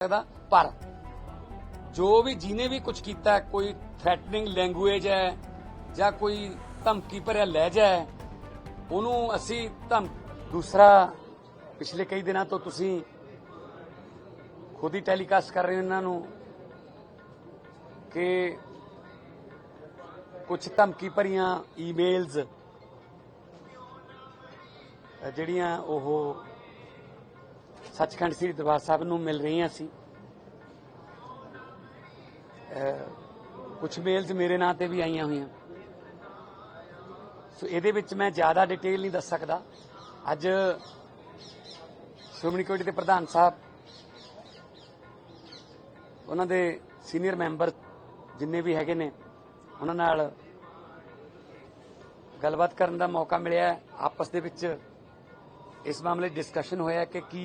ਸਕਦਾ ਪਰ ਜੋ ਵੀ ਜਿਹਨੇ ਵੀ ਕੁਝ ਕੀਤਾ, ਕੋਈ ਥ੍ਰੈਟਨਿੰਗ ਲੈਂਗੁਏਜ ਹੈ ਜਾਂ ਕੋਈ ਧਮਕੀ ਭਰਿਆ ਲਹਿਜਾ ਹੈ, ਉਹਨੂੰ ਅਸੀਂ ਧਮ, ਦੂਸਰਾ ਪਿਛਲੇ ਕਈ ਦਿਨਾਂ ਤੋਂ ਤੁਸੀਂ ਖੁਦ ਹੀ ਟੈਲੀਕਾਸਟ ਕਰ ਰਹੇ ਹੋ ਇਹਨਾਂ ਨੂੰ ਕਿ ਕੁਝ ਧਮਕੀ ਭਰੀਆਂ ਈਮੇਲਸ ਜਿਹੜੀਆਂ ਉਹ ਸੱਚਖੰਡ ਸ੍ਰੀ ਦਰਬਾਰ ਸਾਹਿਬ ਨੂੰ ਮਿਲ ਰਹੀਆਂ ਸੀ। ਕੁਝ ਮੇਲਸ ਮੇਰੇ ਨਾਂ ਤੇ ਵੀ ਆਈਆਂ ਹੋਈਆਂ। ਸੋ ਇਹਦੇ ਵਿੱਚ ਮੈਂ ਜ਼ਿਆਦਾ ਡਿਟੇਲ ਨਹੀਂ ਦੱਸ ਸਕਦਾ। ਅੱਜ ਸ਼੍ਰੋਮਣੀ ਕਮੇਟੀ ਦੇ ਪ੍ਰਧਾਨ ਸਾਹਿਬ, ਉਹਨਾਂ ਦੇ ਸੀਨੀਅਰ ਮੈਂਬਰ ਜਿੰਨੇ ਵੀ ਹੈਗੇ ਨੇ, ਉਹਨਾਂ ਨਾਲ ਗੱਲਬਾਤ ਕਰਨ ਦਾ ਮੌਕਾ ਮਿਲਿਆ। ਆਪਸ ਦੇ ਵਿੱਚ ਇਸ ਮਾਮਲੇ ਡਿਸਕਸ਼ਨ ਹੋਇਆ ਕਿ ਕੀ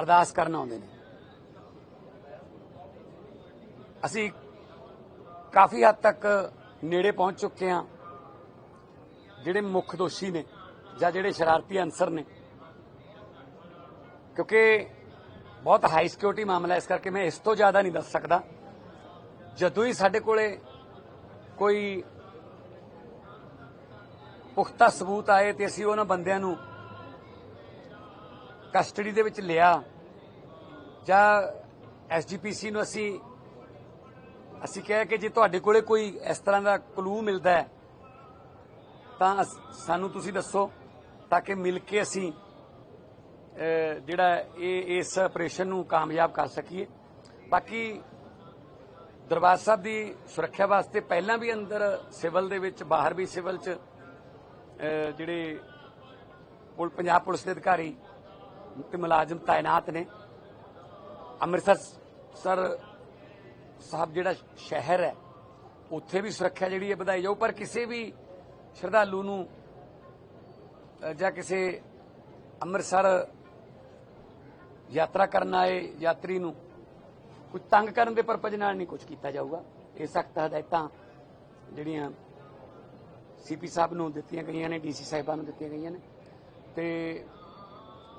ਅਰਦਾਸ ਕਰਨ ਆਉਂਦੇ ਨੇ। ਅਸੀਂ ਕਾਫੀ ਹੱਦ ਤੱਕ ਨੇੜੇ ਪਹੁੰਚ ਚੁੱਕੇ ਹਾਂ। ਜਿਹੜੇ ਮੁੱਖ ਦੋਸ਼ੀ ਨੇ ਜਾਂ ਜਿਹੜੇ ਸ਼ਰਾਰਤੀ ਅਨਸਰ ਨੇ। ਕਿਉਂਕਿ ਬਹੁਤ ਹਾਈ ਸਿਕਿਉਰਿਟੀ ਮਾਮਲਾ ਇਸ ਕਰਕੇ ਮੈਂ ਇਸ ਤੋਂ ਜ਼ਿਆਦਾ ਨਹੀਂ ਦੱਸ ਸਕਦਾ। ਜਦੋਂ ਹੀ ਸਾਡੇ ਕੋਲੇ ਕੋਈ ਪੁਖਤਾ ਸਬੂਤ ਆਏ ਤੇ ਅਸੀਂ ਉਹਨਾਂ ਬੰਦਿਆਂ ਨੂੰ ਕਸਟਡੀ ਦੇ ਵਿੱਚ ਲਿਆ ਜਾਂ ਐਸਜੀਪੀਸੀ ਨੂੰ ਅਸੀਂ ਅਸੀਂ ਕਿਹਾ ਕਿ ਜੇ ਤੁਹਾਡੇ ਕੋਲੇ ਕੋਈ ਇਸ ਤਰ੍ਹਾਂ ਦਾ ਕਲੂ ਮਿਲਦਾ ਹੈ, ਤਾਂ ਸਾਨੂੰ ਤੁਸੀਂ ਦੱਸੋ ਤਾਂ ਕਿ ਮਿਲ ਕੇ ਅਸੀਂ ਜਿਹੜਾ ਇਹ, ਇਸ ਆਪਰੇਸ਼ਨ ਨੂੰ ਕਾਮਯਾਬ ਕਰ ਸਕੀਏ। ਬਾਕੀ ਦਰਬਾਰ ਸਾਹਿਬ ਦੀ ਸੁਰੱਖਿਆ ਵਾਸਤੇ ਪਹਿਲਾਂ ਵੀ ਅੰਦਰ ਸਿਵਲ ਦੇ ਵਿੱਚ, ਬਾਹਰ ਵੀ ਸਿਵਲ 'ਚ ਜਿਹੜੇ ਪੁਲ- ਪੰਜਾਬ ਪੁਲਿਸ ਦੇ ਅਧਿਕਾਰੀ ਤੇ ਮੁਲਾਜ਼ਮ ਤਾਇਨਾਤ ਨੇ ਅੰਮ੍ਰਿਤਸਰ ਸਰ ਸਾਹਿਬ ਜਿਹੜਾ ਸ਼ਹਿਰ ਹੈ ਉੱਥੇ ਵੀ ਸੁਰੱਖਿਆ ਜਿਹੜੀ ਹੈ ਵਧਾਈ ਜਾਊ ਪਰ ਕਿਸੇ ਵੀ ਸ਼ਰਧਾਲੂ ਨੂੰ ਜਾਂ ਕਿਸੇ ਅੰਮ੍ਰਿਤਸਰ ਯਾਤਰਾ ਕਰਨ ਆਏ ਯਾਤਰੀ ਨੂੰ ਕੁਝ ਤੰਗ ਕਰਨ ਦੇ ਪਰਪਜ਼ ਨਾਲ ਨਹੀਂ ਕੁਝ ਕੀਤਾ ਜਾਊਗਾ ਇਹ ਸਖਤ ਹਦਾਇਤਾਂ ਜਿਹੜੀਆਂ ਸੀਪੀ ਸਾਹਿਬ ਨੂੰ ਦਿੱਤੀਆਂ ਗਈਆਂ ਨੇ ਡੀਸੀ ਸਾਹਿਬਾਂ ਨੂੰ ਦਿੱਤੀਆਂ ਗਈਆਂ ਨੇ ਤੇ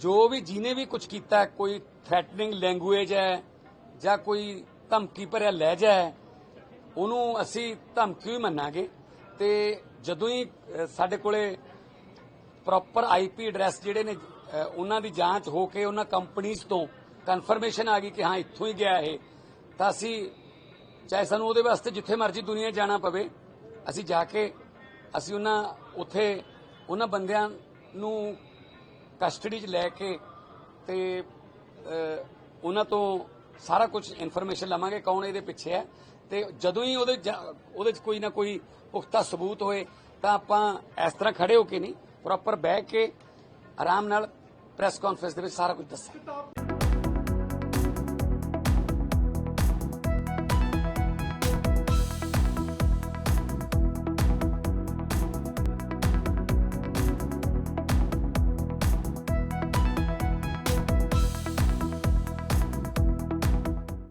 ਜੋ ਵੀ ਜਿਹਨੇ ਵੀ ਕੁਝ ਕੀਤਾ, ਕੋਈ ਥ੍ਰੈਟਨਿੰਗ ਲੈਂਗੁਏਜ ਹੈ ਜਾਂ ਕੋਈ ਧਮਕੀ ਭਰਿਆ ਲਹਿਜਾ ਹੈ, ਉਹਨੂੰ ਅਸੀਂ ਧਮਕੀ ਹੀ ਮੰਨਾਂਗੇ। ਤੇ ਜਦੋਂ ਹੀ ਸਾਡੇ ਕੋਲੇ ਪ੍ਰੋਪਰ ਆਈਪੀ ਐਡਰੈਸ ਜਿਹੜੇ ਨੇ ਉਹਨਾਂ ਦੀ ਜਾਂਚ ਹੋ ਕੇ ਉਹਨਾਂ ਕੰਪਨੀਆਂ ਤੋਂ ਕਨਫਰਮੇਸ਼ਨ ਆ ਗਈ ਕਿ ਹਾਂ, ਇੱਥੋਂ ਹੀ ਗਿਆ ਇਹ, ਤਾਂ ਅਸੀਂ ਚਾਹੇ ਸਾਨੂੰ ਉਹਦੇ ਵਾਸਤੇ ਜਿੱਥੇ ਮਰਜ਼ੀ ਦੁਨੀਆ ਜਾਣਾ ਪਵੇ, ਅਸੀਂ ਜਾ ਕੇ, ਅਸੀਂ ਉਹਨਾਂ, ਉੱਥੇ ਉਹਨਾਂ ਬੰਦਿਆਂ ਨੂੰ ਕਸਟਡੀ 'ਚ ਲੈ ਕੇ ਤੇ ਉਹਨਾਂ ਤੋਂ ਸਾਰਾ ਕੁਝ ਇਨਫੋਰਮੇਸ਼ਨ ਲਵਾਂਗੇ ਕੌਣ ਇਹਦੇ ਪਿੱਛੇ ਹੈ। ਤੇ ਜਦੋਂ ਹੀ ਉਹਦੇ ਜਾ- ਉਹਦੇ 'ਚ ਕੋਈ ਨਾ ਕੋਈ ਪੁਖਤਾ ਸਬੂਤ ਹੋਏ, ਤਾਂ ਆਪਾਂ ਇਸ ਤਰ੍ਹਾਂ ਖੜੇ ਹੋ ਕੇ ਨਹੀਂ ਪ੍ਰੋਪਰ ਬਹਿ ਕੇ ਆਰਾਮ ਨਾਲ ਪ੍ਰੈਸ ਕਾਨਫਰੰਸ ਦੇ ਵਿੱਚ ਸਾਰਾ ਕੁਝ ਦੱਸਾਂਗੇ।